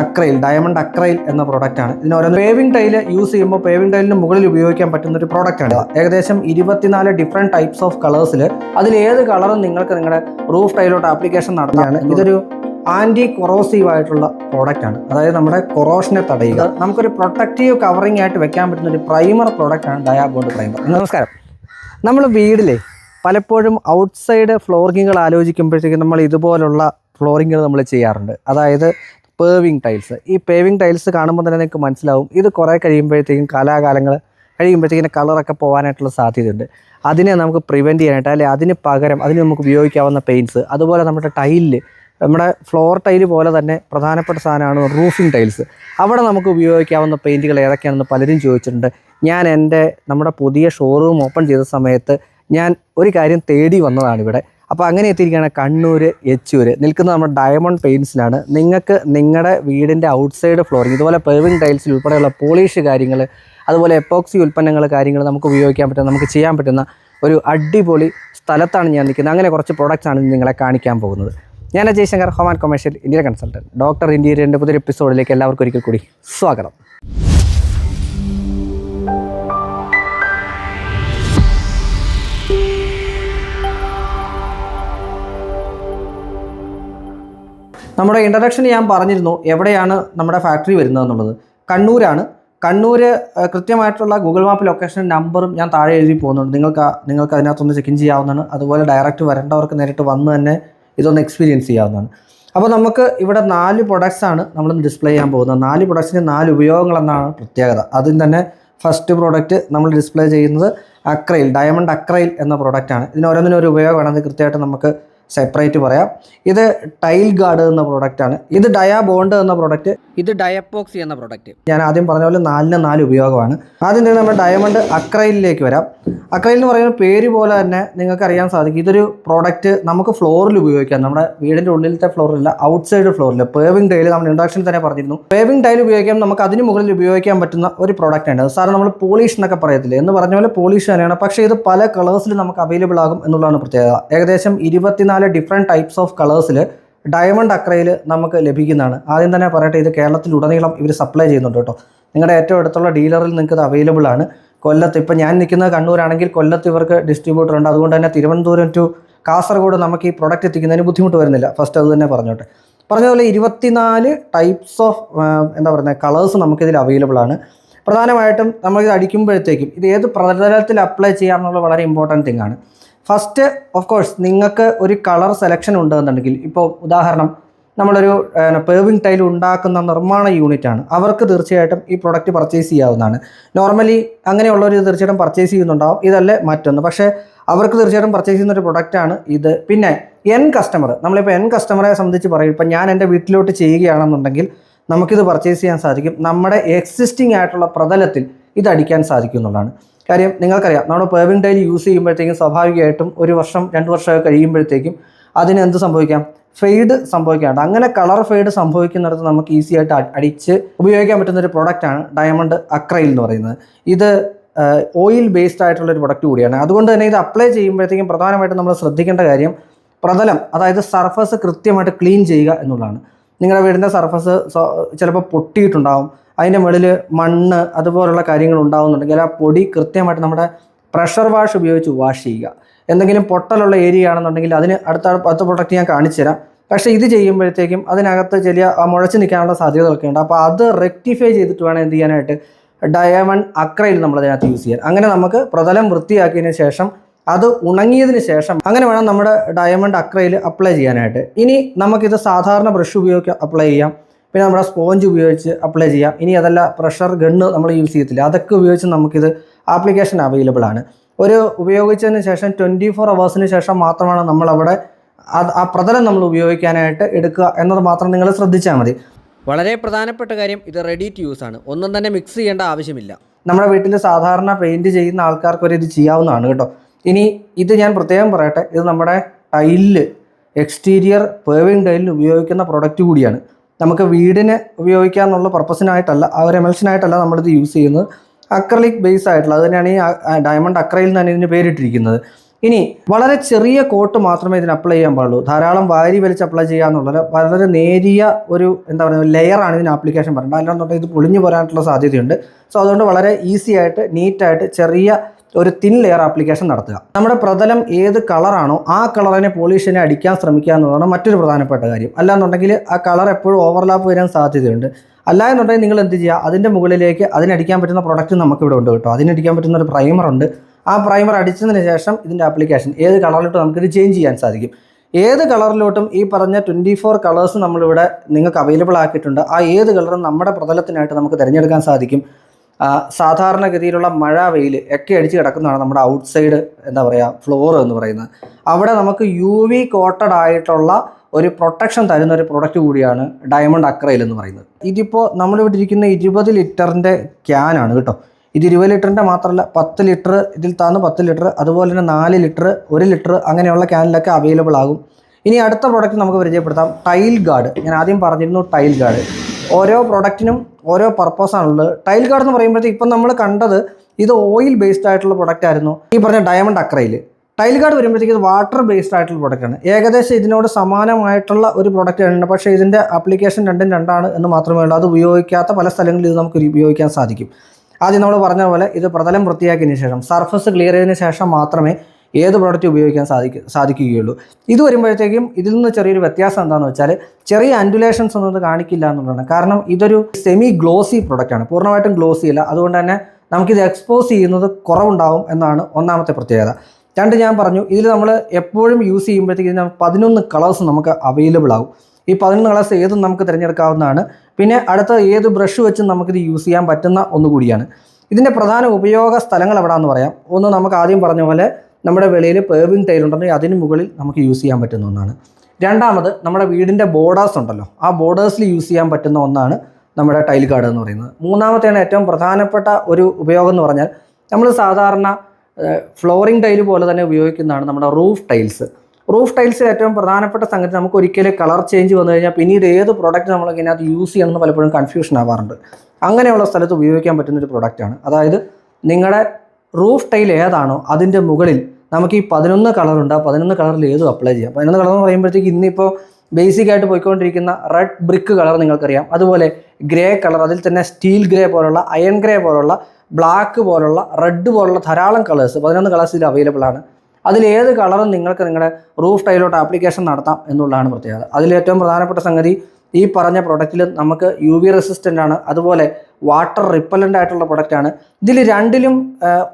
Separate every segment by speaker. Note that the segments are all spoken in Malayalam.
Speaker 1: അക്രൈൽ ഡയമണ്ട് അക്രൈൽ എന്ന പ്രോഡക്റ്റ് ആണ്. ഇതിന് ഓരോ പേവിംഗ് ടൈൽ യൂസ് ചെയ്യുമ്പോൾ പേവിംഗ് ടൈലിന് മുകളിൽ ഉപയോഗിക്കാൻ പറ്റുന്ന ഒരു പ്രോഡക്റ്റ് ആണ്. ഏകദേശം ഇരുപത്തിനാല് ഡിഫറെന്റ് ടൈപ്സ് ഓഫ് കളേഴ്സിൽ അതിൽ ഏത് കളറും നിങ്ങൾക്ക് നിങ്ങളുടെ റൂഫ് ടൈലോട്ട് ആപ്ലിക്കേഷൻ നടത്തുകയാണ് ഇതൊരു ആന്റി കൊറോസീവ് ആയിട്ടുള്ള പ്രോഡക്റ്റ് ആണ്. അതായത് നമ്മുടെ കൊറോഷനെ തടയുക. നമുക്കൊരു പ്രൊട്ടക്റ്റീവ് കവറിംഗ് ആയിട്ട് വെക്കാൻ പറ്റുന്ന ഒരു പ്രൈമർ പ്രോഡക്റ്റ് ആണ് ഡയാബോണ്ട് പ്രൈമർ നമസ്കാരം. നമ്മൾ വീടിലെ പലപ്പോഴും ഔട്ട്സൈഡ് ഫ്ലോറിങ്ങുകൾ ആലോചിക്കുമ്പോഴത്തേക്കും നമ്മൾ ഇതുപോലുള്ള ഫ്ലോറിങ്ങുകൾ നമ്മൾ ചെയ്യാറുണ്ട്. അതായത് പേവിങ് ടൈൽസ് ഈ പേവിങ് ടൈൽസ് കാണുമ്പോൾ തന്നെ നിങ്ങൾക്ക് മനസ്സിലാവും. ഇത് കുറേ കഴിയുമ്പോഴത്തേക്കും കാലാകാലങ്ങൾ കഴിയുമ്പോഴത്തേക്കും കളറൊക്കെ പോകാനായിട്ടുള്ള സാധ്യതയുണ്ട്. അതിനെ നമുക്ക് പ്രിവെന്റ് ചെയ്യാനായിട്ട് അല്ലെങ്കിൽ അതിന് പകരം അതിന് നമുക്ക് ഉപയോഗിക്കാവുന്ന പെയിന്റ്സ് അതുപോലെ നമ്മുടെ ടൈലിൽ നമ്മുടെ ഫ്ലോർ ടൈൽ പോലെ തന്നെ പ്രധാനപ്പെട്ട സാധനമാണ് റൂഫിംഗ് ടൈൽസ് അവിടെ നമുക്ക് ഉപയോഗിക്കാവുന്ന പെയിന്റുകൾ ഏതൊക്കെയാണെന്ന് പലരും ചോദിച്ചിട്ടുണ്ട്. ഞാൻ എന്റെ നമ്മുടെ പുതിയ ഷോറൂം ഓപ്പൺ ചെയ്ത സമയത്ത് ഞാൻ ഒരു കാര്യം തേടി വന്നതാണ് ഇവിടെ അപ്പോൾ അങ്ങനെ എത്തിയിരിക്കുകയാണ് കണ്ണൂർ എച്ചൂർ നിൽക്കുന്ന നമ്മുടെ ഡയമണ്ട് പെയിൻസിലാണ് നിങ്ങൾക്ക് നിങ്ങളുടെ വീടിന്റെ ഔട്ട്സൈഡ് ഫ്ലോറിങ് ഇതുപോലെ പേവിംഗ് ടൈൽസിൽ ഉൾപ്പെടെയുള്ള പോളിഷ് കാര്യങ്ങൾ അതുപോലെ എപ്പോക്സി ഉൽപ്പന്നങ്ങൾ കാര്യങ്ങൾ നമുക്ക് ഉപയോഗിക്കാൻ പറ്റുന്ന നമുക്ക് ചെയ്യാൻ പറ്റുന്ന ഒരു അടിപൊളി സ്ഥലത്താണ് ഞാൻ നിൽക്കുന്നത്. അങ്ങനെ കുറച്ച് പ്രോഡക്റ്റ്സ് ആണ് നിങ്ങളെ കാണിക്കാൻ പോകുന്നത്. ഞാൻ Ajay Shankar home and commercial India consultant doctor ഇന്ത്യയുടെ പുതിയൊരു എപ്പിസോഡിലേക്ക് എല്ലാവർക്കും ഒരിക്കൽ കൂടി സ്വാഗതം. നമ്മുടെ ഇൻട്രഡക്ഷൻ ഞാൻ പറഞ്ഞിരുന്നു എവിടെയാണ് നമ്മുടെ ഫാക്ടറി വരുന്നത് എന്നുള്ളത് കണ്ണൂരാണ് കണ്ണൂർ കൃത്യമായിട്ടുള്ള ഗൂഗിൾ മാപ്പ് ലൊക്കേഷൻ നമ്പറും ഞാൻ താഴെ എഴുതി പോകുന്നുണ്ട്. നിങ്ങൾക്ക് നിങ്ങൾക്ക് അതിനകത്തൊന്ന് ചെക്ക് ഇൻ ചെയ്യാവുന്നതാണ്. അതുപോലെ ഡയറക്റ്റ് വരേണ്ടവർക്ക് നേരിട്ട് വന്ന് തന്നെ ഇതൊന്ന് എക്സ്പീരിയൻസ് ചെയ്യാവുന്നതാണ്. അപ്പോൾ നമുക്ക് ഇവിടെ നാല് പ്രൊഡക്ട്സാണ് നമ്മൾ ഡിസ്പ്ലേ ചെയ്യാൻ പോകുന്നത്. നാല് പ്രൊഡക്ട്സിന് നാല് ഉപയോഗങ്ങൾ എന്നാണ് പ്രത്യേകത. അതിൽ തന്നെ ഫസ്റ്റ് പ്രോഡക്റ്റ് നമ്മൾ ഡിസ്പ്ലേ ചെയ്യുന്നത് അക്രൈൽ ഡയമണ്ട് അക്രൈൽ എന്ന പ്രോഡക്റ്റാണ് ഇതിന് ഓരോന്നിനും ഒരു ഉപയോഗമാണ്. അത് കൃത്യമായിട്ട് നമുക്ക് സെപ്പറേറ്റ് പറയാം. ഇത് ടൈൽ ഗാർഡ് എന്ന പ്രോഡക്റ്റ് ആണ്. ഇത് ഡയാ ബോണ്ട് എന്ന പ്രോഡക്റ്റ് ഇത് ഡയപോക്സി എന്ന പ്രോഡക്റ്റ് ഞാൻ ആദ്യം പറഞ്ഞ പോലെ നാലിന് നാല് ഉപയോഗമാണ്. ആദ്യം തന്നെ നമ്മുടെ ഡയമണ്ട് അക്രൈലിലേക്ക് വരാം. അക്രൈൽ എന്ന് പറയുന്ന പേര് പോലെ തന്നെ നിങ്ങൾക്ക് അറിയാൻ സാധിക്കും. ഇതൊരു പ്രോഡക്റ്റ് നമുക്ക് ഫ്ലോറിൽ ഉപയോഗിക്കാം. നമ്മുടെ വീടിന്റെ ഉള്ളിലത്തെ ഫ്ലോറിലല്ല ഔട്ട് സൈഡ് ഫ്ലോറിൽ പേവിംഗ് ടൈൽ നമ്മൾ ഇൻഡക്ഷൻ തന്നെ പറഞ്ഞിരുന്നു. പേവിംഗ് ടൈൽ ഉപയോഗിക്കാൻ നമുക്ക് അതിന് മുകളിൽ ഉപയോഗിക്കാൻ പറ്റുന്ന ഒരു പ്രോഡക്റ്റ് ആണ്. സാർ നമ്മൾ പോളിഷ് എന്നൊക്കെ പറയത്തില്ലേ? എന്ന് പറഞ്ഞ പോലെ പോളിഷ് തന്നെയാണ്. പക്ഷേ ഇത് പല കളേഴ്സിൽ നമുക്ക് അവൈലബിൾ ആകും എന്നുള്ളതാണ് പ്രത്യേകത. ഏകദേശം ഇരുപത്തിനാല് ഡിഫറെന്റ് ടൈപ്സ് ഓഫ് കളേഴ്സിൽ ഡയമണ്ട് അക്രയിൽ നമുക്ക് ലഭിക്കുന്നതാണ്. ആദ്യം തന്നെ പറയട്ടെ ഇത് കേരളത്തിലുടനീളം ഇവർ സപ്ലൈ ചെയ്യുന്നുണ്ട് കേട്ടോ. നിങ്ങളുടെ ഏറ്റവും അടുത്തുള്ള ഡീലറിൽ നിങ്ങൾക്ക് ഇത് അവൈലബിൾ ആണ്. കൊല്ലത്ത് ഇപ്പം ഞാൻ നിൽക്കുന്നത് കണ്ണൂരാണെങ്കിൽ കൊല്ലത്ത് ഇവർക്ക് ഡിസ്ട്രിബ്യൂട്ടർ ഉണ്ട്. അതുകൊണ്ട് തന്നെ തിരുവനന്തപുരം ടു കാസർഗോഡ് നമുക്ക് ഈ പ്രൊഡക്റ്റ് എത്തിക്കുന്നതിന് ബുദ്ധിമുട്ട് വരുന്നില്ല. ഫസ്റ്റ് അത് തന്നെ പറഞ്ഞോട്ടെ. പറഞ്ഞതുപോലെ ഇരുപത്തിനാല് ടൈപ്സ് ഓഫ് എന്താ പറയുന്നത് കളേഴ്സ് നമുക്കിതിൽ അവൈലബിൾ ആണ്. പ്രധാനമായിട്ടും നമ്മളിത് അടിക്കുമ്പോഴത്തേക്കും ഇത് ഏത് പ്രതലത്തിൽ അപ്ലൈ ചെയ്യാമെന്നുള്ളത് വളരെ ഇമ്പോർട്ടന്റ് തിങ് ആണ്. ഫസ്റ്റ് ഓഫ് കോഴ്സ് നിങ്ങൾക്ക് ഒരു കളർ സെലക്ഷൻ ഉണ്ടെന്നുണ്ടെങ്കിൽ ഇപ്പോൾ ഉദാഹരണം നമ്മളൊരു പേവിംഗ് ടൈൽ ഉണ്ടാക്കുന്ന നിർമ്മാണ യൂണിറ്റ് ആണ്. അവർക്ക് തീർച്ചയായിട്ടും ഈ പ്രൊഡക്റ്റ് പർച്ചേസ് ചെയ്യാവുന്നതാണ്. നോർമലി അങ്ങനെയുള്ളവർ തീർച്ചയായിട്ടും പർച്ചേസ് ചെയ്യുന്നുണ്ടാവും. ഇതല്ലേ മറ്റൊന്ന്. പക്ഷേ അവർക്ക് തീർച്ചയായിട്ടും പർച്ചേസ് ചെയ്യുന്ന ഒരു പ്രൊഡക്റ്റാണ് ഇത്. പിന്നെ എൻ കസ്റ്റമർ നമ്മളിപ്പോൾ എൻ കസ്റ്റമറെ സംബന്ധിച്ച് പറയും. ഇപ്പം ഞാൻ എന്റെ വീട്ടിലോട്ട് ചെയ്യുകയാണെന്നുണ്ടെങ്കിൽ നമുക്കിത് പർച്ചേസ് ചെയ്യാൻ സാധിക്കും. നമ്മുടെ എക്സിസ്റ്റിംഗ് ആയിട്ടുള്ള പ്രതലത്തിൽ ഇത് അടിക്കാൻ സാധിക്കും എന്നുള്ളതാണ്. കാര്യം നിങ്ങൾക്കറിയാം. നമ്മൾ പേവിംഗ് ടൈൽ യൂസ് ചെയ്യുമ്പോഴത്തേക്കും സ്വാഭാവികമായിട്ടും ഒരു വർഷം രണ്ട് വർഷമൊക്കെ കഴിയുമ്പോഴത്തേക്കും അതിന് എന്ത് സംഭവിക്കാം? ഫെയ്ഡ് സംഭവിക്കാറുണ്ട്. അങ്ങനെ കളർ ഫെയ്ഡ് സംഭവിക്കുന്നിടത്ത് നമുക്ക് ഈസി ആയിട്ട് അടിച്ച് ഉപയോഗിക്കാൻ പറ്റുന്ന ഒരു പ്രൊഡക്റ്റാണ് ഡയമണ്ട് അക്രൈൽ എന്ന് പറയുന്നത്. ഇത് ഓയിൽ ബേസ്ഡ് ആയിട്ടുള്ള ഒരു പ്രൊഡക്റ്റ് കൂടിയാണ്. അതുകൊണ്ട് തന്നെ ഇത് അപ്ലൈ ചെയ്യുമ്പോഴത്തേക്കും പ്രധാനമായിട്ടും നമ്മൾ ശ്രദ്ധിക്കേണ്ട കാര്യം പ്രതലം അതായത് സർഫസ് കൃത്യമായിട്ട് ക്ലീൻ ചെയ്യുക എന്നുള്ളതാണ്. നിങ്ങളുടെ വീടിന്റെ സർഫസ് ചിലപ്പോൾ പൊട്ടിയിട്ടുണ്ടാവും. അതിന്റെ മുകളിൽ മണ്ണ് അതുപോലുള്ള കാര്യങ്ങൾ ഉണ്ടാകുന്നുണ്ടെങ്കിൽ ആ പൊടി കൃത്യമായിട്ട് നമ്മുടെ പ്രഷർ വാഷ് ഉപയോഗിച്ച് വാഷ് ചെയ്യുക. എന്തെങ്കിലും പൊട്ടലുള്ള ഏരിയ ആണെന്നുണ്ടെങ്കിൽ അതിന് അടുത്ത അടുത്ത പ്രൊഡക്റ്റ് ഞാൻ കാണിച്ചു തരാം. പക്ഷേ ഇത് ചെയ്യുമ്പോഴത്തേക്കും അതിനകത്ത് ചെറിയ മുഴച്ച് നിൽക്കാനുള്ള സാധ്യതകളൊക്കെ ഉണ്ട്. അപ്പോൾ അത് റെക്ടിഫൈ ചെയ്തിട്ട് വേണം എന്ത് ചെയ്യാനായിട്ട്? ഡയമണ്ട് അക്രയിൽ നമ്മൾ അതിനകത്ത് യൂസ് ചെയ്യാൻ. അങ്ങനെ നമുക്ക് പ്രതലം വൃത്തിയാക്കിയതിന് ശേഷം അത് ഉണങ്ങിയതിന് ശേഷം അങ്ങനെ വേണം നമ്മുടെ ഡയമണ്ട് അക്രയിൽ അപ്ലൈ ചെയ്യാനായിട്ട്. ഇനി നമുക്കിത് സാധാരണ ബ്രഷ് ഉപയോഗിച്ച് അപ്ലൈ ചെയ്യാം. പിന്നെ നമ്മുടെ സ്പോഞ്ച് ഉപയോഗിച്ച് അപ്ലൈ ചെയ്യാം. ഇനി അതല്ല പ്രഷർ ഗണ്ണ് നമ്മൾ യൂസ് ചെയ്യത്തില്ല. അതൊക്കെ ഉപയോഗിച്ച് നമുക്കിത് ആപ്ലിക്കേഷൻ അവൈലബിൾ ആണ്. ഒരു ഉപയോഗിച്ചതിന് ശേഷം ട്വന്റി ഫോർ അവേഴ്സിന് ശേഷം മാത്രമാണ് നമ്മളവിടെ അത് ആ പ്രതലം നമ്മൾ ഉപയോഗിക്കാനായിട്ട് എടുക്കുക എന്നത് മാത്രം നിങ്ങൾ ശ്രദ്ധിച്ചാൽ മതി.
Speaker 2: വളരെ പ്രധാനപ്പെട്ട കാര്യം ഇത് റെഡി ടു യൂസ് ആണ്. ഒന്നും തന്നെ മിക്സ് ചെയ്യേണ്ട ആവശ്യമില്ല.
Speaker 1: നമ്മുടെ വീട്ടിൽ സാധാരണ പെയിന്റ് ചെയ്യുന്ന ആൾക്കാർക്ക് വരെ ഇത് ചെയ്യാവുന്നതാണ് കേട്ടോ. ഇനി ഇത് ഞാൻ പ്രത്യേകം പറയട്ടെ. ഇത് നമ്മുടെ ടൈലിൽ എക്സ്റ്റീരിയർ പേവിംഗ് ടൈലിൽ ഉപയോഗിക്കുന്ന പ്രൊഡക്റ്റ് കൂടിയാണ്. നമുക്ക് വീടിന് ഉപയോഗിക്കാമെന്നുള്ള പർപ്പസിനായിട്ടല്ല ആ ഒരു എമൽഷനായിട്ടല്ല നമ്മളിത് യൂസ് ചെയ്യുന്നത്. അക്രലിക് ബേസ് ആയിട്ടുള്ള അത് തന്നെയാണ് ഈ ഡയമണ്ട് അക്രയിൽ തന്നെ ഇതിന് പേരിട്ടിരിക്കുന്നത്. ഇനി വളരെ ചെറിയ കോട്ട് മാത്രമേ ഇതിന് അപ്ലൈ ചെയ്യാൻ പാടുള്ളൂ. ധാരാളം വാരി വലിച്ച് അപ്ലൈ ചെയ്യാന്നുള്ളത് വളരെ നേരിയ ഒരു എന്താ പറയുക ലെയറാണ് ഇതിന് ആപ്ലിക്കേഷൻ പറയുന്നത് അല്ലാന്നുണ്ടെങ്കിൽ ഇത് പൊളിഞ്ഞു പോരാനുള്ള സാധ്യതയുണ്ട്. സോ അതുകൊണ്ട് വളരെ ഈസി ആയിട്ട് നീറ്റായിട്ട് ചെറിയ ഒരു തിൻ ലെയർ ആപ്ലിക്കേഷൻ നടത്തുക. നമ്മുടെ പ്രതലം ഏത് കളറാണോ ആ കളറിനെ പോളിഷിനെ അടിക്കാൻ ശ്രമിക്കുക എന്നുള്ളതാണ് മറ്റൊരു പ്രധാനപ്പെട്ട കാര്യം. അല്ലാന്നുണ്ടെങ്കിൽ ആ കളർ എപ്പോഴും ഓവർലാപ്പ് വരാൻ സാധ്യതയുണ്ട്. അല്ല എന്നുണ്ടെങ്കിൽ നിങ്ങൾ എന്ത് ചെയ്യുക? അതിന്റെ മുകളിലേക്ക് അതിനടിക്കാൻ പറ്റുന്ന പ്രൊഡക്റ്റ് നമുക്കിവിടെ ഉണ്ട് കേട്ടോ. അതിനടിക്കാൻ പറ്റുന്ന ഒരു പ്രൈമർ ഉണ്ട്. ആ പ്രൈമർ അടിച്ചതിന് ശേഷം ഇതിന്റെ ആപ്ലിക്കേഷൻ ഏത് കളറിലോട്ട് നമുക്കിത് ചേഞ്ച് ചെയ്യാൻ സാധിക്കും. ഏത് കളറിലോട്ടും ഈ പറഞ്ഞ ട്വന്റി ഫോർ കളേഴ്സ് നമ്മളിവിടെ നിങ്ങൾക്ക് അവൈലബിൾ ആക്കിയിട്ടുണ്ട്. ആ ഏത് കളറും നമ്മുടെ പ്രതലത്തിനായിട്ട് നമുക്ക് തിരഞ്ഞെടുക്കാൻ സാധിക്കും. സാധാരണഗതിയിലുള്ള മഴ വെയിൽ ഒക്കെ അടിച്ച് കിടക്കുന്നതാണ് നമ്മുടെ ഔട്ട്സൈഡ് എന്താ പറയുക ഫ്ലോർ എന്ന് പറയുന്നത്. അവിടെ നമുക്ക് യു വി കോട്ടഡ് ആയിട്ടുള്ള ഒരു പ്രൊട്ടക്ഷൻ തരുന്ന ഒരു പ്രൊഡക്റ്റ് കൂടിയാണ് ഡയമണ്ട് അക്രയിൽ എന്ന് പറയുന്നത്. ഇതിപ്പോൾ നമ്മളിവിടെ ഇരിക്കുന്ന ഇരുപത് ലിറ്ററിന്റെ ക്യാനാണ് കേട്ടോ. ഇത് ഇരുപത് ലിറ്ററിന്റെ മാത്രമല്ല പത്ത് ലിറ്റർ ഇതിൽ താന്ന് പത്ത് ലിറ്റർ അതുപോലെ തന്നെ നാല് ലിറ്റർ ഒരു ലിറ്റർ അങ്ങനെയുള്ള ക്യാനിലൊക്കെ അവൈലബിൾ ആകും. ഇനി അടുത്ത പ്രോഡക്റ്റ് നമുക്ക് പരിചയപ്പെടുത്താം ടൈൽ ഗാർഡ് ഞാൻ ആദ്യം പറഞ്ഞിരുന്നു ടൈൽ ഗാർഡ് ഓരോ പ്രൊഡക്റ്റിനും ഓരോ പർപ്പസാണുള്ളത് ടൈൽ കാർഡ് എന്ന് പറയുമ്പോഴത്തേക്ക് ഇപ്പം നമ്മൾ കണ്ടത് ഇത് ഓയിൽ ബേസ്ഡ് ആയിട്ടുള്ള പ്രൊഡക്റ്റ് ആയിരുന്നു. ഈ പറഞ്ഞ ഡയമണ്ട് അക്രയിൽ ടൈൽ കാർഡ് വരുമ്പോഴത്തേക്ക് ഇത് വാട്ടർ ബേസ്ഡ് ആയിട്ടുള്ള പ്രൊഡക്റ്റാണ് ഏകദേശം ഇതിനോട് സമാനമായിട്ടുള്ള ഒരു പ്രൊഡക്റ്റ് ആണ് പക്ഷേ ഇതിന്റെ ആപ്ലിക്കേഷൻ രണ്ടും രണ്ടാണ് എന്ന് മാത്രമേ ഉള്ളൂ. അത് ഉപയോഗിക്കാത്ത പല സ്ഥലങ്ങളിൽ ഇത് നമുക്ക് ഉപയോഗിക്കാൻ സാധിക്കും. ആദ്യം നമ്മൾ പറഞ്ഞ പോലെ ഇത് പ്രതലം വൃത്തിയാക്കിയതിന് ശേഷം സർഫസ് ക്ലിയർ ചെയ്തതിന് ശേഷം മാത്രമേ ഏത് പ്രോഡക്റ്റ് ഉപയോഗിക്കാൻ സാധിക്ക സാധിക്കുകയുള്ളൂ. ഇത് വരുമ്പോഴത്തേക്കും ഇതിൽ നിന്ന് ചെറിയൊരു വ്യത്യാസം എന്താണെന്ന് വെച്ചാൽ ചെറിയ അൻഡുലേഷൻസ് ഒന്നും കാണിക്കില്ല എന്നുള്ളതാണ്. കാരണം ഇതൊരു സെമി ഗ്ലോസി പ്രൊഡക്റ്റാണ് പൂർണമായിട്ടും ഗ്ലോസി അല്ല. അതുകൊണ്ട് തന്നെ നമുക്കിത് എക്സ്പോസ് ചെയ്യുന്നത് കുറവുണ്ടാവും എന്നാണ് ഒന്നാമത്തെ പ്രത്യേകത. രണ്ട് ഞാൻ പറഞ്ഞു ഇതിൽ നമ്മൾ എപ്പോഴും യൂസ് ചെയ്യുമ്പോഴത്തേക്ക് ഇതിന് പതിനൊന്ന് കളേഴ്സ് നമുക്ക് അവൈലബിൾ ആകും ഈ പതിനൊന്ന് കളേഴ്സ് ഏതും നമുക്ക് തിരഞ്ഞെടുക്കാവുന്നതാണ്. പിന്നെ അടുത്ത ഏത് ബ്രഷ് വെച്ചും നമുക്കിത് യൂസ് ചെയ്യാൻ പറ്റുന്ന ഒന്നുകൂടിയാണ്. ഇതിന്റെ പ്രധാന ഉപയോഗ സ്ഥലങ്ങൾ എവിടെയാണെന്ന് പറയാം. ഒന്ന് നമുക്ക് ആദ്യം പറഞ്ഞ പോലെ നമ്മുടെ വെളിയിൽ പേവിങ് ടൈൽ ഉണ്ടെങ്കിൽ അതിന് മുകളിൽ നമുക്ക് യൂസ് ചെയ്യാൻ പറ്റുന്ന ഒന്നാണ്. രണ്ടാമത് നമ്മുടെ വീടിന്റെ ബോർഡേഴ്സ് ഉണ്ടല്ലോ. ആ ബോർഡേഴ്സിൽ യൂസ് ചെയ്യാൻ പറ്റുന്ന ഒന്നാണ് നമ്മുടെ ടൈൽ കാർഡ് എന്ന് പറയുന്നത്. മൂന്നാമത്തെയാണ് ഏറ്റവും പ്രധാനപ്പെട്ട ഒരു ഉപയോഗം എന്ന് പറഞ്ഞാൽ നമ്മൾ സാധാരണ ഫ്ലോറിംഗ് ടൈൽ പോലെ തന്നെ ഉപയോഗിക്കുന്നതാണ് നമ്മുടെ റൂഫ് ടൈൽസ് റൂഫ് ടൈൽസ് ഏറ്റവും പ്രധാനപ്പെട്ട സംഗതി നമുക്ക് ഒരിക്കലും കളർ ചേഞ്ച് വന്നു കഴിഞ്ഞാൽ പിന്നീട് ഏത് പ്രോഡക്റ്റ് നമ്മൾ ഇതിനകത്ത് യൂസ് ചെയ്യണമെന്ന് പലപ്പോഴും കൺഫ്യൂഷൻ ആവാറുണ്ട്. അങ്ങനെയുള്ള സ്ഥലത്ത് ഉപയോഗിക്കാൻ പറ്റുന്ന ഒരു പ്രൊഡക്റ്റാണ് അതായത് നിങ്ങളുടെ റൂഫ് ടൈൽ ഏതാണോ അതിന്റെ മുകളിൽ നമുക്ക് ഈ പതിനൊന്ന് കളറുണ്ട് ആ പതിനൊന്ന് കളറിൽ ഏതും അപ്ലൈ ചെയ്യാം. പതിനൊന്ന് കളർ എന്ന് പറയുമ്പോഴത്തേക്ക് ഇന്നിപ്പോൾ ബേസിക് ആയിട്ട് പോയിക്കൊണ്ടിരിക്കുന്ന റെഡ് ബ്രിക്ക് കളർ നിങ്ങൾക്കറിയാം. അതുപോലെ ഗ്രേ കളർ അതിൽ തന്നെ സ്റ്റീൽ ഗ്രേ പോലുള്ള അയൺ ഗ്രേ പോലുള്ള ബ്ലാക്ക് പോലുള്ള റെഡ് പോലുള്ള ധാരാളം കളേഴ്സ് പതിനൊന്ന് കളേഴ്സ് ഇതിൽ അവൈലബിൾ ആണ്. അതിൽ ഏത് കളറും നിങ്ങൾക്ക് നിങ്ങളുടെ റൂഫ് ടൈലോട്ട് ആപ്ലിക്കേഷൻ നടത്താം എന്നുള്ളതാണ് പ്രത്യേകത. അതിൽ ഏറ്റവും പ്രധാനപ്പെട്ട സംഗതി ഈ പറഞ്ഞ പ്രൊഡക്റ്റിൽ നമുക്ക് യു വി റെസിസ്റ്റന്റ് ആണ്. അതുപോലെ വാട്ടർ റിപ്പലന്റ് ആയിട്ടുള്ള പ്രൊഡക്റ്റാണ് ഇതിൽ രണ്ടിലും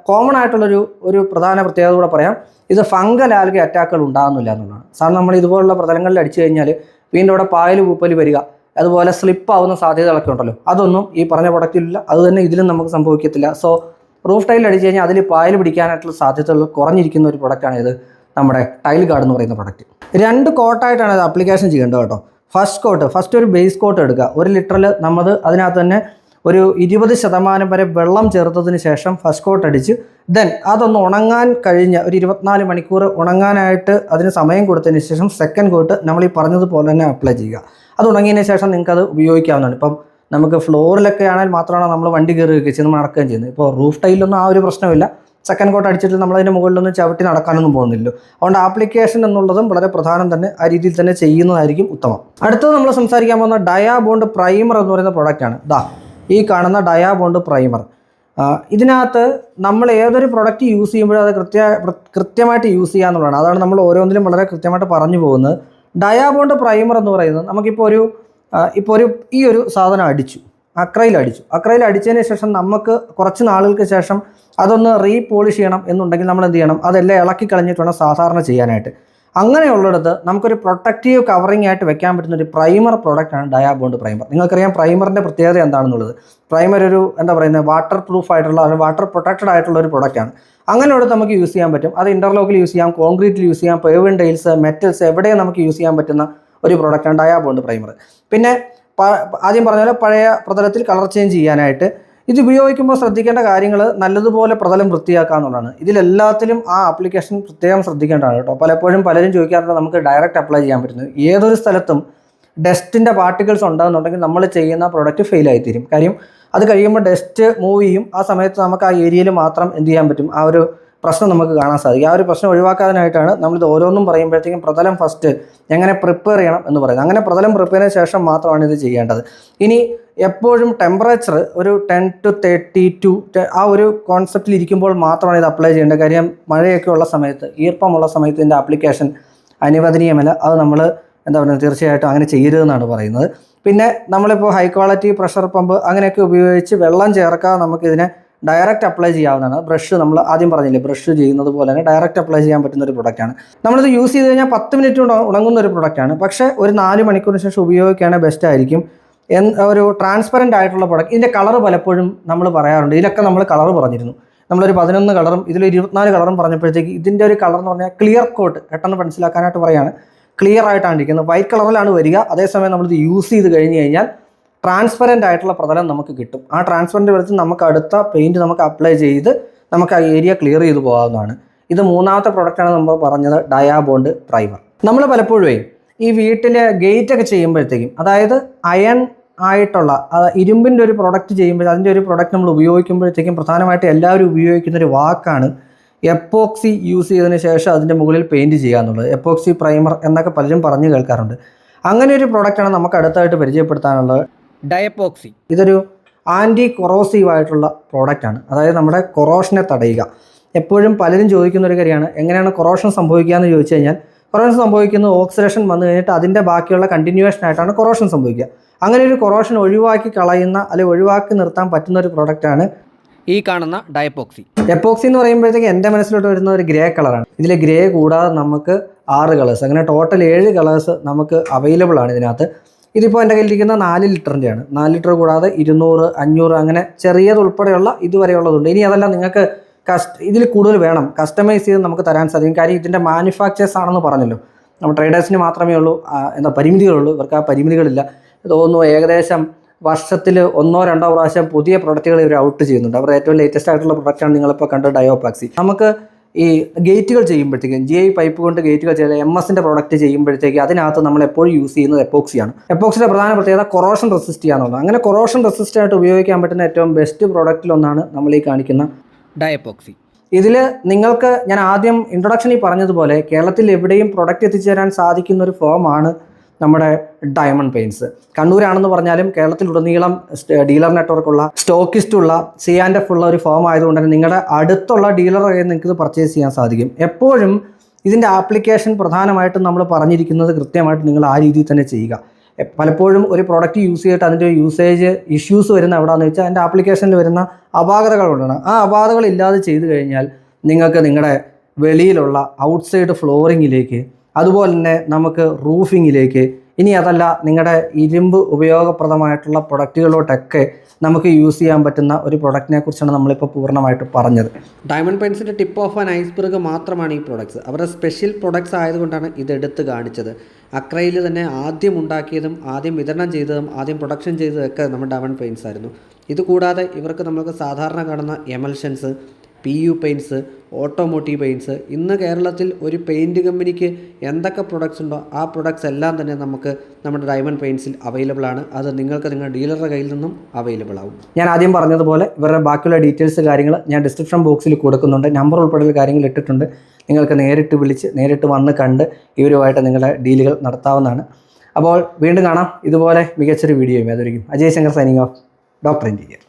Speaker 1: കോമൺ ആയിട്ടുള്ളൊരു ഒരു പ്രധാന പ്രത്യേകത കൂടെ പറയാം. ഇത് ഫംഗൽ ആൽഗ അറ്റാക്കുകൾ ഉണ്ടാകുന്നില്ല എന്നുള്ളതാണ്. സാറിന് നമ്മൾ ഇതുപോലുള്ള പ്രതലങ്ങളിൽ അടിച്ചു കഴിഞ്ഞാൽ വീണ്ടും അവിടെ പായൽ പൂപ്പൽ വരിക അതുപോലെ സ്ലിപ്പ് ആവുന്ന സാധ്യതകളൊക്കെ ഉണ്ടല്ലോ. അതൊന്നും ഈ പറഞ്ഞ പ്രൊഡക്റ്റിലില്ല അതുതന്നെ ഇതിലും നമുക്ക് സംഭവിക്കത്തില്ല. സോ റൂഫ് ടൈൽ അടിച്ചു കഴിഞ്ഞാൽ അതിൽ പായൽ പിടിക്കാനായിട്ടുള്ള സാധ്യതകൾ കുറഞ്ഞിരിക്കുന്ന ഒരു പ്രൊഡക്റ്റാണ് ഇത് നമ്മുടെ ടൈൽ ഗാർഡ് എന്ന് പറയുന്ന പ്രൊഡക്റ്റ് രണ്ട് കോട്ടായിട്ടാണ് ഇത് അപ്ലിക്കേഷൻ ചെയ്യേണ്ടത് കേട്ടോ. ഫസ്റ്റ് കോട്ട് ഫസ്റ്റ് ഒരു ബേസ് കോട്ട് എടുക്കുക. ഒരു ലിറ്ററിൽ നമ്മൾ അതിനകത്ത് തന്നെ ഒരു ഇരുപത് ശതമാനം വരെ വെള്ളം ചേർത്തതിന് ശേഷം ഫസ്റ്റ് കോട്ട് അടിച്ച്. ദെൻ അതൊന്ന് ഉണങ്ങാൻ കഴിഞ്ഞ ഒരു ഇരുപത്തിനാല് മണിക്കൂർ ഉണങ്ങാനായിട്ട് അതിന് സമയം കൊടുത്തതിന് ശേഷം സെക്കൻഡ് കോട്ട് നമ്മൾ ഈ പറഞ്ഞതുപോലെ തന്നെ അപ്ലൈ ചെയ്യുക. അത് ഉണങ്ങിയതിന് ശേഷം നിങ്ങൾക്ക് അത് ഉപയോഗിക്കാവുന്നതാണ്. ഇപ്പം നമുക്ക് ഫ്ലോറിലൊക്കെ ആണെങ്കിൽ മാത്രമാണ് നമ്മൾ വണ്ടി കയറുകയൊക്കെ ചെയ്ത് നമ്മൾ നടക്കുകയും ചെയ്യുന്നത്. ഇപ്പോൾ റൂഫ് ടൈലൊന്നും ആ ഒരു പ്രശ്നമില്ല സെക്കൻഡ് കോട്ട് അടിച്ചിട്ട് നമ്മൾ അതിന്റെ മുകളിലൊന്നും ചവിട്ടി നടക്കാനൊന്നും പോകുന്നില്ലല്ലോ. അതുകൊണ്ട് ആപ്ലിക്കേഷൻ എന്നുള്ളതും വളരെ പ്രധാനം തന്നെ ആ രീതിയിൽ തന്നെ ചെയ്യുന്നതായിരിക്കും ഉത്തമം. അടുത്തത് നമ്മൾ സംസാരിക്കാൻ പോകുന്ന ഡയാബോണ്ട് പ്രൈമർ എന്ന് പറയുന്ന പ്രോഡക്റ്റാണ് ദാ ഈ കാണുന്ന ഡയാബോണ്ട് പ്രൈമർ ഇതിനകത്ത് നമ്മൾ ഏതൊരു പ്രൊഡക്റ്റ് യൂസ് ചെയ്യുമ്പോഴും അത് കൃത്യ കൃത്യമായിട്ട് യൂസ് ചെയ്യുക എന്നുള്ളതാണ്. അതാണ് നമ്മൾ ഓരോന്നിലും വളരെ കൃത്യമായിട്ട് പറഞ്ഞു പോകുന്നത്. ഡയാബോണ്ട് പ്രൈമർ എന്ന് പറയുന്നത് നമുക്കിപ്പോൾ ഒരു ഇപ്പോൾ ഒരു ഈ ഒരു സാധനം അടിച്ചു. അക്രയിൽ അടിച്ചു. അക്രയിൽ അടിച്ചതിന് ശേഷം നമുക്ക് കുറച്ച് നാളുകൾക്ക് ശേഷം അതൊന്ന് റീപോളിഷ് ചെയ്യണം എന്നുണ്ടെങ്കിൽ നമ്മൾ എന്ത് ചെയ്യണം? അതെല്ലാം ഇളക്കി കളഞ്ഞിട്ട് വേണം സാധാരണ ചെയ്യാനായിട്ട്. അങ്ങനെയുള്ളിടത്ത് നമുക്കൊരു പ്രൊട്ടക്റ്റീവ് കവറിംഗ് ആയിട്ട് വെക്കാൻ പറ്റുന്ന ഒരു പ്രൈമർ പ്രോഡക്റ്റാണ് ഡയാബോണ്ട് പ്രൈമർ നിങ്ങൾക്കറിയാം പ്രൈമറിന്റെ പ്രത്യേകത എന്താണെന്നുള്ളത്? പ്രൈമർ ഒരു എന്താ പറയുന്നത് വാട്ടർ പ്രൂഫ് ആയിട്ടുള്ള വാട്ടർ പ്രൊട്ടക്റ്റഡ് ആയിട്ടുള്ള ഒരു പ്രോഡക്റ്റാണ് അങ്ങനെയുള്ളത് നമുക്ക് യൂസ് ചെയ്യാൻ പറ്റും. അത് ഇന്റർലോക്കിൽ യൂസ് ചെയ്യാം കോൺക്രീറ്റിൽ യൂസ് ചെയ്യാം പേവിൻ ടൈൽസ് മെറ്റൽസ് എവിടെയും നമുക്ക് യൂസ് ചെയ്യാൻ പറ്റുന്ന ഒരു പ്രോഡക്റ്റാണ് ഡയാബോണ്ട് പ്രൈമർ പിന്നെ ആദ്യം പറഞ്ഞ പോലെ പഴയ പ്രതലത്തിൽ കളർ ചേഞ്ച് ചെയ്യാനായിട്ട് ഇത് ഉപയോഗിക്കുമ്പോൾ ശ്രദ്ധിക്കേണ്ട കാര്യങ്ങൾ നല്ലതുപോലെ പ്രതലം വൃത്തിയാക്കുക എന്നുള്ളതാണ്. ഇതിലെല്ലാത്തിലും ആ ആപ്ലിക്കേഷൻ പ്രത്യേകം ശ്രദ്ധിക്കേണ്ടതാണ് കേട്ടോ. പലപ്പോഴും പലരും ചോദിക്കാറുണ്ട് നമുക്ക് ഡയറക്റ്റ് അപ്ലൈ ചെയ്യാൻ പറ്റുന്നത്. ഏതൊരു സ്ഥലത്തും ഡസ്റ്റിന്റെ പാർട്ടിക്കിൾസ് ഉണ്ടാകുന്നുണ്ടെങ്കിൽ നമ്മൾ ചെയ്യുന്ന പ്രൊഡക്റ്റ് ഫെയിൽ ആയിത്തീരും. കാര്യം അത് കഴിയുമ്പോൾ ഡസ്റ്റ് മൂവ് ചെയ്യും. ആ സമയത്ത് നമുക്ക് ആ ഏരിയയിൽ മാത്രം എന്ത് ചെയ്യാൻ പറ്റും? ആ ഒരു പ്രശ്നം നമുക്ക് കാണാൻ സാധിക്കും. ആ ഒരു പ്രശ്നം ഒഴിവാക്കാനായിട്ടാണ് നമ്മളിത് ഓരോന്നും പറയുമ്പോഴത്തേക്കും പ്രതലം ഫസ്റ്റ് എങ്ങനെ പ്രിപ്പയർ ചെയ്യണം എന്ന് പറയുന്നത്. അങ്ങനെ പ്രതലം പ്രിപ്പയർ ശേഷം മാത്രമാണ് ഇത് ചെയ്യേണ്ടത്. ഇനി എപ്പോഴും ടെമ്പറേച്ചർ ഒരു ടെൻ ടു തേർട്ടി ടു ആ ഒരു കോൺസെപ്റ്റിൽ ഇരിക്കുമ്പോൾ മാത്രമാണ് ഇത് അപ്ലൈ ചെയ്യേണ്ടത്. കാര്യം മഴയൊക്കെ ഉള്ള സമയത്ത് ഈർപ്പമുള്ള സമയത്ത് ഇതിന്റെ ആപ്ലിക്കേഷൻ അനുവദനീയമല്ല. അത് നമ്മൾ എന്താ പറയുക തീർച്ചയായിട്ടും അങ്ങനെ ചെയ്യരുതെന്നാണ് പറയുന്നത്. പിന്നെ നമ്മളിപ്പോൾ ഹൈ ക്വാളിറ്റി പ്രഷർ പമ്പ് അങ്ങനെയൊക്കെ ഉപയോഗിച്ച് വെള്ളം ചേർക്കാതെ നമുക്കിതിനെ ഡയറക്റ്റ് അപ്ലൈ ചെയ്യാവുന്നതാണ്. ബ്രഷ് നമ്മൾ ആദ്യം പറഞ്ഞില്ലേ ബ്രഷ് ചെയ്യുന്നത് പോലെ തന്നെ ഡയറക്റ്റ് അപ്ലൈ ചെയ്യാൻ പറ്റുന്ന ഒരു പ്രൊഡക്റ്റാണ് നമ്മളിത് യൂസ് ചെയ്ത് കഴിഞ്ഞാൽ പത്ത് മിനിറ്റ് ഉണങ്ങുന്ന ഒരു പ്രൊഡക്റ്റാണ് പക്ഷേ ഒരു നാല് മണിക്കൂറിന് ശേഷം ഉപയോഗിക്കുകയാണെങ്കിൽ ബെസ്റ്റ് ആയിരിക്കും. ഒരു ട്രാൻസ്പെറന്റ് ആയിട്ടുള്ള പ്രൊഡക്റ്റ് ഇതിന്റെ കളർ പലപ്പോഴും നമ്മൾ പറയാറുണ്ട്. ഇതിലൊക്കെ നമ്മൾ കളർ പറഞ്ഞിരുന്നു. നമ്മളൊരു പതിനൊന്ന് കളറും ഇതിൽ ഇരുപത്തിനാല് കളറും പറഞ്ഞപ്പോഴത്തേക്ക് ഇതിന്റെ ഒരു കളർ എന്ന് പറഞ്ഞാൽ ക്ലിയർ കോട്ട് പെട്ടെന്ന് മനസ്സിലാക്കാനായിട്ട് പറയാണ്. ക്ലിയർ ആയിട്ടാണ് ഇരിക്കുന്നത്. വൈറ്റ് കളറിലാണ് വരിക. അതേസമയം നമ്മളിത് യൂസ് ചെയ്ത് കഴിഞ്ഞ് കഴിഞ്ഞാൽ ട്രാൻസ്പെറന്റ് ആയിട്ടുള്ള പ്രതലം നമുക്ക് കിട്ടും. ആ ട്രാൻസ്പെറന്റ് വെളിച്ചം നമുക്ക് അടുത്ത പെയിന്റ് നമുക്ക് അപ്ലൈ ചെയ്ത് നമുക്ക് ആ ഏരിയ ക്ലിയർ ചെയ്ത് പോകാവുന്നതാണ്. ഇത് മൂന്നാമത്തെ പ്രൊഡക്റ്റാണ് നമ്മൾ പറഞ്ഞത് ഡയാബോണ്ട് പ്രൈമർ നമ്മൾ പലപ്പോഴും ഈ വീട്ടിലെ ഗേറ്റ് ഒക്കെ ചെയ്യുമ്പോഴത്തേക്കും അതായത് അയൺ ആയിട്ടുള്ള ഇരുമ്പിന്റെ ഒരു പ്രൊഡക്റ്റ് ചെയ്യുമ്പോൾ അതിന്റെ ഒരു പ്രൊഡക്റ്റ് നമ്മൾ ഉപയോഗിക്കുമ്പോഴത്തേക്കും പ്രധാനമായിട്ട് എല്ലാവരും ഉപയോഗിക്കുന്ന ഒരു വാക്കാണ് എപ്പോക്സി യൂസ് ചെയ്തതിന് ശേഷം അതിന്റെ മുകളിൽ പെയിന്റ് ചെയ്യുക എന്നുള്ളത്. എപ്പോക്സി പ്രൈമർ എന്നൊക്കെ പലരും പറഞ്ഞു കേൾക്കാറുണ്ട്. അങ്ങനെ ഒരു പ്രൊഡക്റ്റാണ് നമുക്ക് അടുത്തായിട്ട് പരിചയപ്പെടുത്താനുള്ളത്
Speaker 2: ഡയപ്പോക്സി
Speaker 1: ഇതൊരു ആന്റി കൊറോസീവ് ആയിട്ടുള്ള പ്രോഡക്റ്റാണ് അതായത് നമ്മുടെ കൊറോഷനെ തടയുക. എപ്പോഴും പലരും ചോദിക്കുന്ന ഒരു കാര്യമാണ് എങ്ങനെയാണ് കൊറോഷൻ സംഭവിക്കുക എന്ന് ചോദിച്ചു കഴിഞ്ഞാൽ കൊറോഷൻ സംഭവിക്കുന്നത് ഓക്സിഡേഷൻ വന്നു കഴിഞ്ഞിട്ട് അതിന്റെ ബാക്കിയുള്ള കണ്ടിന്യൂവേഷൻ ആയിട്ടാണ് കൊറോഷൻ സംഭവിക്കുക. അങ്ങനെ ഒരു കൊറോഷൻ ഒഴിവാക്കി കളയുന്ന അല്ലെങ്കിൽ ഒഴിവാക്കി നിർത്താൻ പറ്റുന്ന ഒരു പ്രൊഡക്റ്റാണ്
Speaker 2: ഈ കാണുന്ന ഡയപ്പോക്സി
Speaker 1: എപ്പോക്സി എന്ന് പറയുമ്പോഴത്തേക്ക് എന്റെ മനസ്സിലോട്ട് വരുന്ന ഒരു ഗ്രേ കളറാണ് ഇതിൽ ഗ്രേ കൂടാതെ നമുക്ക് ആറ് കളേഴ്സ് അങ്ങനെ ടോട്ടൽ ഏഴ് കളേഴ്സ് നമുക്ക് അവൈലബിൾ ആണ് ഇതിനകത്ത്. ഇതിപ്പോൾ എന്റെ കയ്യിലിരിക്കുന്ന നാല് ലിറ്ററിന്റെയാണ്. നാല് ലിറ്റർ കൂടാതെ ഇരുന്നൂറ് അഞ്ഞൂറ് അങ്ങനെ ചെറിയത് ഉൾപ്പെടെയുള്ള ഇതുവരെയുള്ളതുണ്ട്. ഇനി അതല്ല നിങ്ങൾക്ക് കസ്റ്റ് ഇതിൽ കൂടുതൽ വേണം. കസ്റ്റമൈസ് ചെയ്ത് നമുക്ക് തരാൻ സാധിക്കും. കാര്യം ഇതിന്റെ മാനുഫാക്ചേഴ്സ് ആണെന്ന് പറഞ്ഞല്ലോ. നമ്മൾ ട്രേഡേഴ്സിന് മാത്രമേ ഉള്ളൂ. എന്താ പരിമിതികളുള്ളൂ ഇവർക്ക് ആ പരിമിതികളില്ല. തോന്നുന്നു ഏകദേശം വർഷത്തിൽ ഒന്നോ രണ്ടോ പ്രാവശ്യം പുതിയ പ്രൊഡക്റ്റുകൾ ഇവർ ഔട്ട് ചെയ്യുന്നുണ്ട്. അവരുടെ ഏറ്റവും ലേറ്റസ്റ്റ് ആയിട്ടുള്ള പ്രൊഡക്റ്റാണ് നിങ്ങളിപ്പോൾ കണ്ട ഡയോപാക്സി നമുക്ക് ഈ ഗേറ്റുകൾ ചെയ്യുമ്പോഴത്തേക്കും ജി ഐ പൈപ്പ് കൊണ്ട് ഗേറ്റുകൾ ചെയ്ത എം എസിന്റെ പ്രോഡക്റ്റ് ചെയ്യുമ്പോഴത്തേക്ക് അതിനകത്ത് നമ്മൾ എപ്പോഴും യൂസ് ചെയ്യുന്നത് എപ്പോക്സിയാണ് എപ്പോക്സിയുടെ പ്രധാന പ്രത്യേകത കൊറോഷൻ റെസിസ്റ്റ് ചെയ്യാന്നുള്ളത് അങ്ങനെ കൊറോഷൻ റെസിസ്റ്റ് ആയിട്ട് ഉപയോഗിക്കാൻ പറ്റുന്ന ഏറ്റവും ബെസ്റ്റ് പ്രോഡക്റ്റിലൊന്നാണ് നമ്മൾ ഈ കാണിക്കുന്ന
Speaker 2: ഡയപ്പോക്സി
Speaker 1: ഇതിൽ നിങ്ങൾക്ക് ഞാൻ ആദ്യം ഇൻട്രൊഡക്ഷനിൽ പറഞ്ഞതുപോലെ കേരളത്തിൽ എവിടെയും പ്രൊഡക്റ്റ് എത്തിച്ചേരാൻ സാധിക്കുന്ന ഒരു ഫോമാണ് നമ്മുടെ ഡയമണ്ട് പെയിൻസ് കണ്ണൂരാണെന്ന് പറഞ്ഞാലും കേരളത്തിൽ ഉടനീളം ഡീലർ നെറ്റ്വർക്കുള്ള സ്റ്റോക്കിസ്റ്റുള്ള സി ആൻഡ് എഫ് ഉള്ള ഒരു ഫോം ആയതുകൊണ്ട് തന്നെ നിങ്ങളുടെ അടുത്തുള്ള ഡീലറെ നിങ്ങൾക്ക് ഇത് പർച്ചേസ് ചെയ്യാൻ സാധിക്കും. എപ്പോഴും ഇതിന്റെ ആപ്ലിക്കേഷൻ പ്രധാനമായിട്ടും നമ്മൾ പറഞ്ഞിരിക്കുന്നത് കൃത്യമായിട്ട് നിങ്ങൾ ആ രീതിയിൽ തന്നെ ചെയ്യുക. പലപ്പോഴും ഒരു പ്രോഡക്റ്റ് യൂസ് ചെയ്തിട്ട് അതിന്റെ യൂസേജ് ഇഷ്യൂസ് വരുന്ന എവിടെയാണെന്ന് വെച്ചാൽ അതിന്റെ ആപ്ലിക്കേഷനിൽ വരുന്ന അപാകതകളുണ്ടാണ് ആ അപാകതകൾ ഇല്ലാതെ ചെയ്തു കഴിഞ്ഞാൽ നിങ്ങൾക്ക് നിങ്ങളുടെ വെളിയിലുള്ള ഔട്ട്സൈഡ് ഫ്ലോറിങ്ങിലേക്ക് അതുപോലെ തന്നെ നമുക്ക് റൂഫിങ്ങിലേക്ക് ഇനി അതല്ല നിങ്ങളുടെ ഇരുമ്പ് ഉപയോഗപ്രദമായിട്ടുള്ള പ്രൊഡക്റ്റുകളിലോട്ടൊക്കെ നമുക്ക് യൂസ് ചെയ്യാൻ പറ്റുന്ന ഒരു പ്രൊഡക്റ്റിനെ കുറിച്ചാണ് നമ്മളിപ്പോൾ പൂർണമായിട്ട് പറഞ്ഞത്.
Speaker 2: ഡയമണ്ട് പെൻസിന്റെ ടിപ്പ് ഓഫ് ആൻ ഐസ്ബർഗ് മാത്രമാണ് ഈ പ്രൊഡക്ട്സ് അവരുടെ സ്പെഷ്യൽ പ്രൊഡക്ട്സ് ആയതുകൊണ്ടാണ് ഇത് എടുത്ത് കാണിച്ചത്. അക്രയിൽ തന്നെ ആദ്യം ഉണ്ടാക്കിയതും ആദ്യം വിതരണം ചെയ്തതും ആദ്യം പ്രൊഡക്ഷൻ ചെയ്തതൊക്കെ നമ്മുടെ ഡയമണ്ട് പെയിൻസ് ആയിരുന്നു. ഇതുകൂടാതെ ഇവർക്ക് നമ്മൾക്ക് സാധാരണ കാണുന്ന emulsions P U paints automotive paints ഇന്ന് കേരളത്തിൽ ഒരു പെയിന്റ് കമ്പനിക്ക് എന്തൊക്കെ പ്രൊഡക്ട്സ് ഉണ്ടോ ആ പ്രൊഡക്ട്സ് എല്ലാം തന്നെ നമുക്ക് നമ്മുടെ ഡയമണ്ട് പെയിൻസിൽ അവൈലബിൾ ആണ്. അത് നിങ്ങൾക്ക് നിങ്ങളുടെ ഡീലറുടെ കയ്യിൽ നിന്നും അവൈലബിൾ ആവും.
Speaker 1: ഞാൻ ആദ്യം പറഞ്ഞതുപോലെ ഇവരുടെ ബാക്കിയുള്ള ഡീറ്റെയിൽസ് കാര്യങ്ങൾ ഞാൻ ഡിസ്ക്രിപ്ഷൻ ബോക്സിൽ കൊടുക്കുന്നുണ്ട്. നമ്പർ ഉൾപ്പെടെയുള്ള കാര്യങ്ങൾ ഇട്ടിട്ടുണ്ട്. നിങ്ങൾക്ക് നേരിട്ട് വിളിച്ച് നേരിട്ട് വന്ന് കണ്ട് ഇവരുമായിട്ട് നിങ്ങളുടെ ഡീലുകൾ നടത്താവുന്നതാണ്. അപ്പോൾ വീണ്ടും കാണാം. ഇതുപോലെ മികച്ചൊരു വീഡിയോയും അതൊരിക്കും Ajay Shankar signing off doctor interior